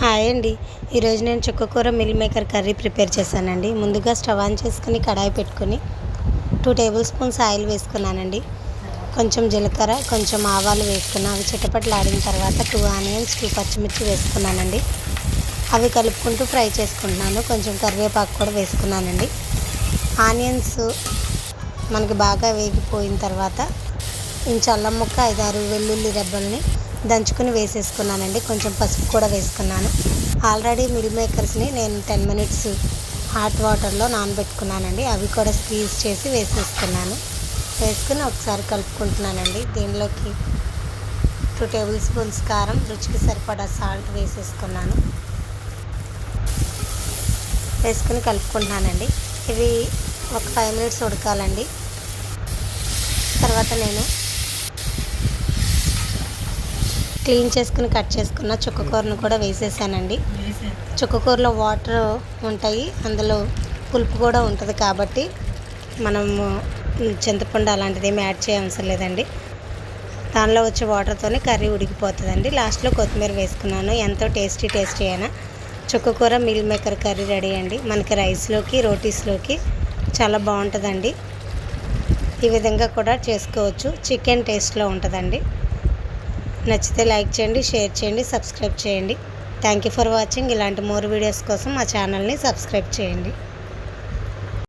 Hi అండి. ఈరోజు నేను చుక్కకూర మిల్ మేకర్ కర్రీ ప్రిపేర్ చేశానండి. ముందుగా స్టవ్ ఆన్ చేసుకుని కడాయి పెట్టుకుని టూ టేబుల్ స్పూన్స్ ఆయిల్ వేసుకున్నానండి. కొంచెం జీలకర్ర కొంచెం ఆవాలు వేసుకున్నాను. అవి చిటపట్లు ఆడిన తర్వాత టూ ఆనియన్స్ టూ పచ్చిమిర్చి వేసుకున్నానండి. అవి కలుపుకుంటూ ఫ్రై చేసుకుంటున్నాను. కొంచెం కరివేపాకు కూడా వేసుకున్నానండి. ఆనియన్స్ మనకి బాగా వేగిపోయిన తర్వాత ఇంచు అల్లం ముక్క ఐదారు వెల్లుల్లి రెబ్బల్ని దంచుకుని వేసేసుకున్నానండి. కొంచెం పసుపు కూడా వేసుకున్నాను. ఆల్రెడీ మిల్ మేకర్స్ని నేను టెన్ మినిట్స్ హాట్ వాటర్లో నానబెట్టుకున్నానండి. అవి కూడా స్క్వీజ్ చేసి వేసేసుకున్నాను. వేసుకుని ఒకసారి కలుపుకుంటున్నానండి. దీనిలోకి టూ టేబుల్ స్పూన్స్ కారం రుచికి సరిపడా సాల్ట్ వేసేసుకున్నాను. వేసుకుని కలుపుకుంటున్నానండి. ఇవి ఒక ఫైవ్ మినిట్స్ ఉడకాలండి. తర్వాత నేను క్లీన్ చేసుకుని కట్ చేసుకున్న చుక్కకూరను కూడా వేసేసానండి. చుక్కకూరలో వాటర్ ఉంటాయి. అందులో పులుపు కూడా ఉంటుంది కాబట్టి మనము చింతపండు అలాంటిది ఏమి యాడ్ చేయవసరం లేదండి. దానిలో వచ్చే వాటర్తోనే కర్రీ ఉడికిపోతుందండి. లాస్ట్లో కొత్తిమీర వేసుకున్నాను. ఎంతో టేస్టీ టేస్టీ అయినా చుక్కకూర మిల్ మేకర్ కర్రీ రెడీ అండి. మనకి రైస్లోకి రోటీస్లోకి చాలా బాగుంటుందండి. ఈ విధంగా కూడా చేసుకోవచ్చు. చికెన్ టేస్ట్లో ఉంటుందండి. నచ్చితే లైక్ చేయండి షేర్ చేయండి సబ్స్క్రైబ్ చేయండి. థ్యాంక్ యూ ఫర్ వాచింగ్ ఇలాంటి మోర్ వీడియోస్ కోసం మా ఛానల్ని సబ్స్క్రైబ్ చేయండి.